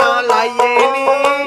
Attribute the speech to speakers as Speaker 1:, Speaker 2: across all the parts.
Speaker 1: মালাইনি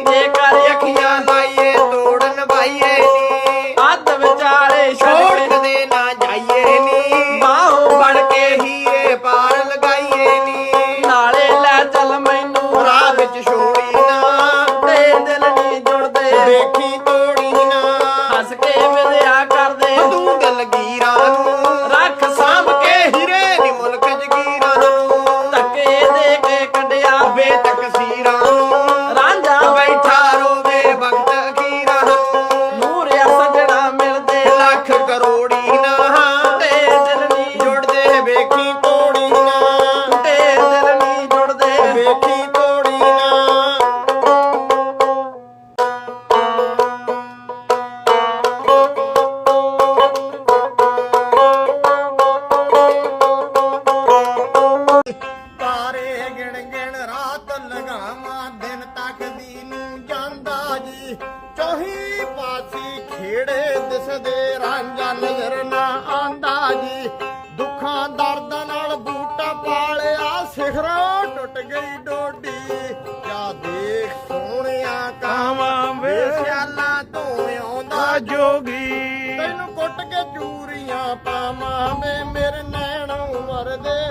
Speaker 1: ਚੋਹੀ ਪਾਸੀ ਖੇੜੇ ਦਿਸਦੇ ਰਾਂਝਾ ਨਜ਼ਰ ਨਾ ਆਂਦਾ ਜੀ। ਦੁੱਖਾਂ ਦਰਦਾਂ ਨਾਲ ਬੂਟਾ ਪਾਲਿਆ ਸਿਖਰਾਂ ਟੁੱਟ ਗਈ ਡੋਡੀ। ਕਿਆ ਦੇਖ ਸੋਹਣਿਆ ਕਾਵਾਂ ਵੇ ਸਿਆਲਾ ਤੋਂ ਆਉਂਦਾ ਜੋਗੀ। ਤੈਨੂੰ ਕੁੱਟ ਕੇ ਚੂਰੀਆਂ ਪਾਵਾਂ ਵੇ ਮੇਰੇ ਨੈਣੋਂ ਵਰਦੇ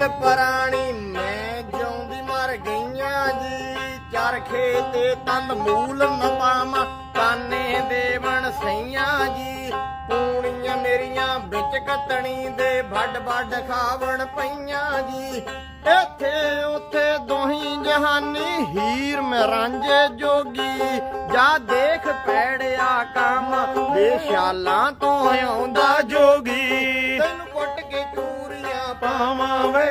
Speaker 1: ਜੱਟ ਪ੍ਰਾਣੀ, ਮੈਂ ਜਿਉਂਦੀ ਮਰ ਗਈਆਂ ਜੀ। ਚਰਖੇ ਤੇ ਤੰਦ ਮੂਲ ਨ ਪਾਵਾਂ ਕਾਨੇ ਦੇਵਣ ਸਈਆਂ ਜੀ। ਪੂਣੀਆਂ ਮੇਰੀਆਂ ਵਿੱਚ ਕਤਣੀ ਦੇ ਵੱਡ ਵੱਡ ਖਾਵਣ ਪਈਆਂ ਜੀ। ਇੱਥੇ ਉੱਥੇ ਦੋਹੀ ਜਹਾਨੀ ਹੀਰ ਮਰਾਂਝੇ ਜੋਗੀ। ਜਾ ਦੇਖ ਪੈੜਿਆ ਕੰਮ, ਬੇਸ਼ਾਲਾਂ ਤੋਂ ਆਉਂਦਾ ਜੋਗੀ। રામ આવે